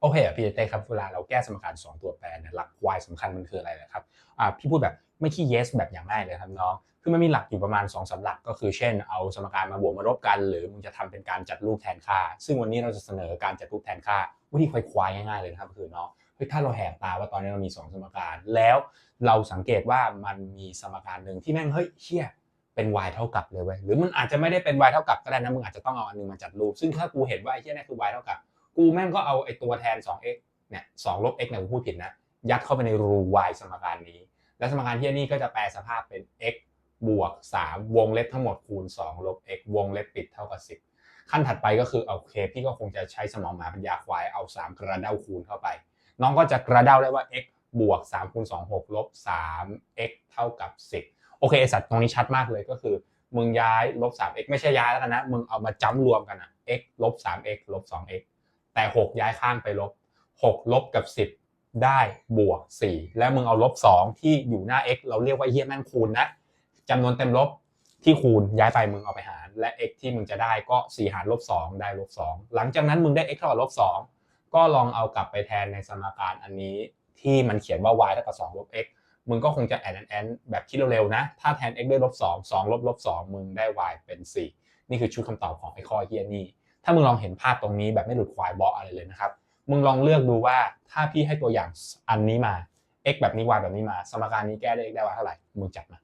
โอเคอะพี่เต้ครับเวลาเราแก้สมการ 2 ตัวแปรเนี่ยหลัก y สำคัญมันคืออะไรนะครับอ่าพี่พูดแบบไม่ขี้ yes แบบอย่างง่ายเลยครับน้องคือมันมีหลักอยู่ประมาณ2อสาหลักก็คือเช่นเอาสมการมาบวกมาลบกัน หรือมึงจะทำเป็นการจัดรูปแทนค่า ซึ่งวันนี้เราจะเสนอการจัดรูปแทนค่าวิธีควายง่ายๆเลยนะครับคือน้องเฮ้ยถ้าเราแหกตาว่าตอนนี้เรามี 2 สมการ แล้วเราสังเกตว่ามันมีสมการหนึ่งที่แม่งเฮ้ยเชี่ยเป็น y เท่ากับเลยเว้ยหรือมันอาจจะไม่ได้เป็น y เท่ากับก็ได้นะมึงอาจจะต้องเอาอันนึงมาจัดรูป ซึ่งถ้ากูเห็นว่าไอ้เชี่ยนี่คือ y เท่ากับ กูแม่งก็เอาไอ้ตัวแทน 2x เนี่ยสองลบ x เนี่ยกูพูดผิดนะ ยัดเข้าไปในรู y สมการนี้ และสมการที่นี่ก็จะแปลสภาพเป็น x บวก 3 วงเล็บทั้งหมดคูณ 2 ลบ x วงเล็บปิดเท่ากับ 10 ขั้นถัดไปก็คือโอเคพี่ก็คงจะใช้สมองหมาปัญญาควายเอา 3 กระเด้าคูณเข้าไป น้องก็จะกระเด้าได้ว่า x บวก3คูณ2 6ลบ 3x เท่ากับ 10 โอเคไอสัตว์ตรงนี้ชัดมากเลยก็คือ มึงย้ายลบ 3x ไม่ใช่ย้ายแล้วกันนะ มึงเอามาจ้ำรวมกันอะ x ลบ 3x ลบ 2x แต่ 6 ย้ายข้างไปลบ 6 ลบกับ 10 ได้บวก 4 แล้วมึงเอาลบ 2 ที่อยู่หน้า x เราเรียกว่าเฮี้ยแม่งคูณนะจำนวนเต็มลบที่คูณย้ายไปมึงเอาไปหาร และ x ที่มึงจะได้ก็ 4 หารลบ 2 ได้ลบ 2 หลังจากนั้นมึงได้ x เท่ากับลบ 2 ก็ลองเอากลับไปแทนในสมการอันนี้ที่มันเขียนว่า y เท่ากับ2ลบ x มึงก็คงจะแอนแอนแบบคิดเร็วๆนะ ถ้าแทน x ด้วยลบ2 2ลบลบ2มึงได้ y เป็น 4 นี่คือชุดคำตอบของไอ้ข้อเฮียนี่ ถ้ามึงลองเห็นภาพตรงนี้แบบไม่หลุดควายบอกอะไรเลยนะครับมึงลองเลือกดูว่าถ้าพี่ให้ตัวอย่างอันนี้มา x แบบนี้ y แบบนี้มา สมการนี้แก้ได้ x ได้ y เท่าไหร่มึงจัดมา